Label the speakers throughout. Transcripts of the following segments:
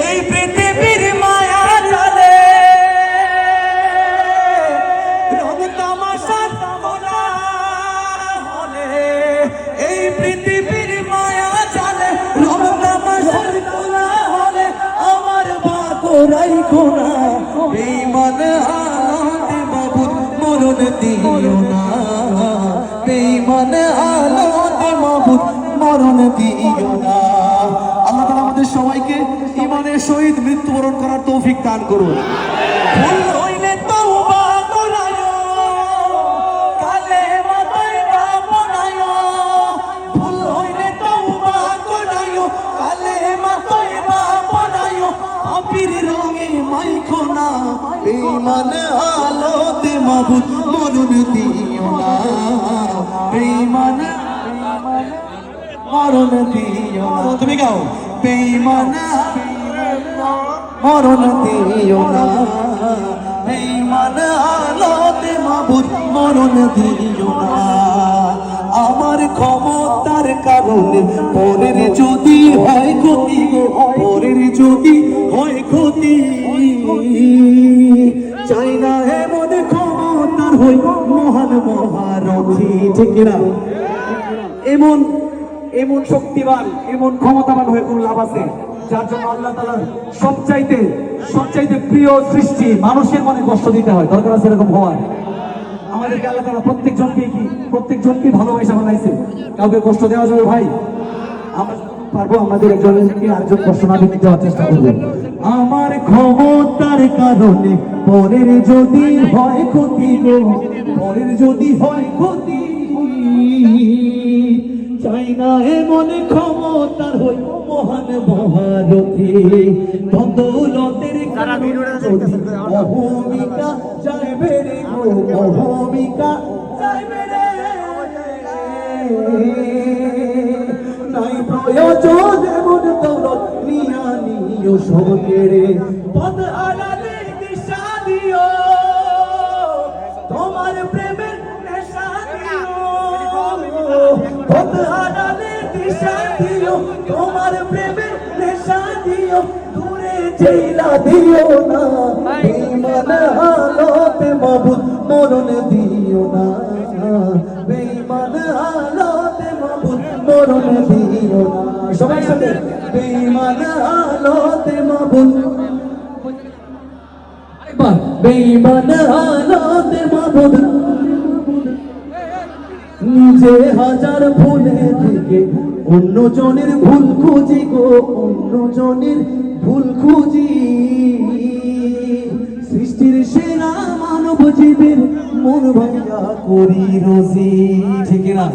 Speaker 1: এই পৃথিবীর মায়া জালে। রং তামাশার মোনা হলে এই পৃথিবীর মায়া জালে। রং তামাশার মোনা হলে আমার বাকরাই কোনা বেঈমান আলোতে মাবুদ মরণ দিও না। বেঈমান আলোতে মাবুদ মরণ দিও না। ইমানের সহিত মৃত্যুবরণ করার তৌফিক দান করুন। ভুল হইলে তওবা করায়ো কালেমা তয়বা পড়ায়ো ভুল হইলে তওবা করায়ো কালেমা তয়বা পড়ায়ো আপির রঙে মাইখো না বেঈমান আলোতে মাবুদ মরণ দিও না। বেঈমান মরণ দিও না। তুমি গাও। বেঈমান মরণ দিও না। এই বেঈমান আলোতে মাবুদ মরণ দিও না। আমার ক্ষমতার কারণে পরের যদি হয় ক্ষতি পরের যদি হয় ক্ষতি। চাই না এমন ক্ষমতার হই মহান মহারথী, ঠিক না
Speaker 2: এমন এমন শক্তিবান, এমন ক্ষমতাবান হয়ে কোন লাভ আছে? যার জন্য আল্লাহ তালার সবচাইতে সবচাইতে প্রিয় সৃষ্টি মানুষের মনে কষ্ট দিতে হয়। দরকার আছে এরকম হওয়ার। আমাদেরকে আল্লাহ তালা প্রত্যেকজনকে কি, প্রত্যেকজনকে ভালোবাসা বানাইছে? কাউকে কষ্ট দেওয়া যাবে ভাই? আমরা পারব আমাদের একজনকে আরেকজন কষ্ট না দিতে দেওয়ার চেষ্টা করব।
Speaker 1: আমার ক্ষমতার কারণে পরের যদি হয় ক্ষতি পরের যদি হয় ক্ষতি চাই না এমন ক্ষমতার হই মহান মহারথী। বদৌলতের অহমিকা যাইবে রে অহমিকা যাইবে রে নাই প্রয়োজন এমন দৌলত নিয়া নিও সঙ্গেরে পদ আড়ালে দিশা দিও তোমার প্রেমের নেশা দিও। পদ আড়ালে তোমার প্রেমের নেশা দিও দূরে জেলা দিও না। বেঈমান হালতে মাবুদ মরণ দিও না। বেঈমান হালতে মাবুদ মরণ দিও না। সবাই সাথে বেঈমান হালতে মাবুদ। বেঈমান হালতে মাবুদ নিজে হাজার ভুলে থেকে অন্য জনের ভুল খুঁজি গো, অন্য জনের ভুল খুঁজি। সৃষ্টির সেরা মানব জীবের মন ভাইয়া করি রোজি। ঠিক না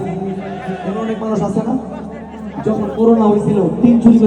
Speaker 1: অনেক মানুষ আছে না? যখন করোনা হয়েছিল তিন চুরি